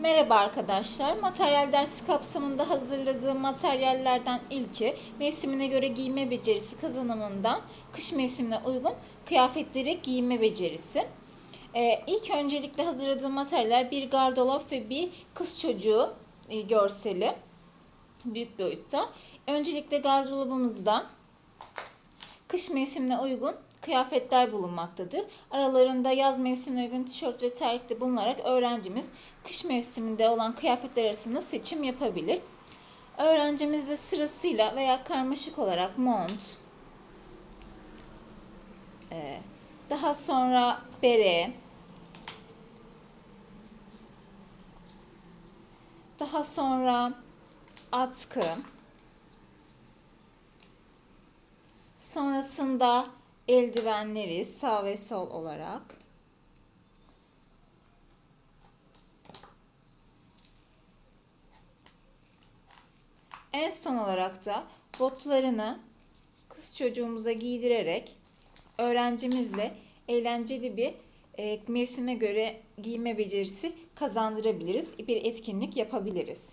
Merhaba arkadaşlar. Materyal dersi kapsamında hazırladığım materyallerden ilki mevsimine göre giyinme becerisi kazanımından kış mevsimine uygun kıyafetleri giyinme becerisi. Ee, ilk öncelikle hazırladığım materyaller bir gardırop ve bir kız çocuğu e, görseli büyük boyutta. Öncelikle gardırobumuzda kış mevsimine uygun kıyafetler bulunmaktadır. Aralarında yaz mevsimine uygun tişört ve terlikte bulunarak öğrencimiz kış mevsiminde olan kıyafetler arasında seçim yapabilir. Öğrencimiz de sırasıyla veya karmaşık olarak mont, e, daha sonra bere, daha sonra atkı, Sonrasında eldivenleri sağ ve sol olarak En son olarak da botlarını kız çocuğumuza giydirerek öğrencimizle eğlenceli bir e, mevsime göre giyme becerisi kazandırabiliriz. Bir etkinlik yapabiliriz.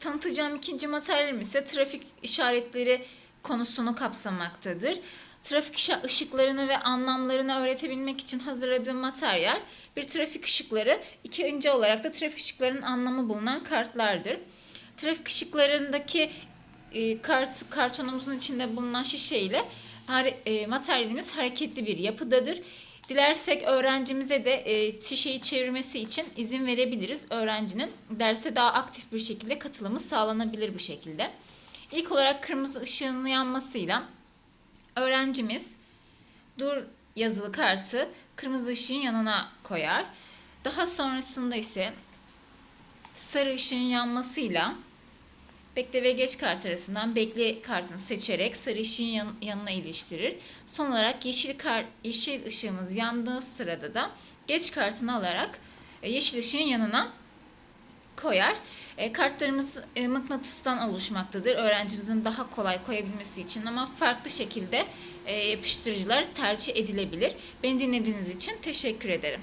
Tanıtacağım ikinci materyalim ise trafik işaretleri konusunu kapsamaktadır. Trafik ışıklarını ve anlamlarını öğretebilmek için hazırladığım materyal bir trafik ışıkları, ikinci olarak da trafik ışıklarının anlamı bulunan kartlardır. Trafik ışıklarındaki e, kart kartonumuzun içinde bulunan şişeyle hare- e, materyalimiz hareketli bir yapıdadır. Dilersek öğrencimize de e, şişeyi çevirmesi için izin verebiliriz. Öğrencinin derse daha aktif bir şekilde katılımı sağlanabilir bu şekilde. İlk olarak kırmızı ışığın yanmasıyla öğrencimiz dur yazılı kartı kırmızı ışığın yanına koyar. Daha sonrasında ise sarı ışığın yanmasıyla bekle ve geç kart arasından bekle kartını seçerek sarı ışığın yan- yanına iliştirir. Son olarak yeşil kart yeşil ışığımız yandığı sırada da geç kartını alarak e, yeşil ışığın yanına koyar. E, kartlarımız e, mıknatıstan oluşmaktadır. Öğrencimizin daha kolay koyabilmesi için ama farklı şekilde e, yapıştırıcılar tercih edilebilir. Beni dinlediğiniz için teşekkür ederim.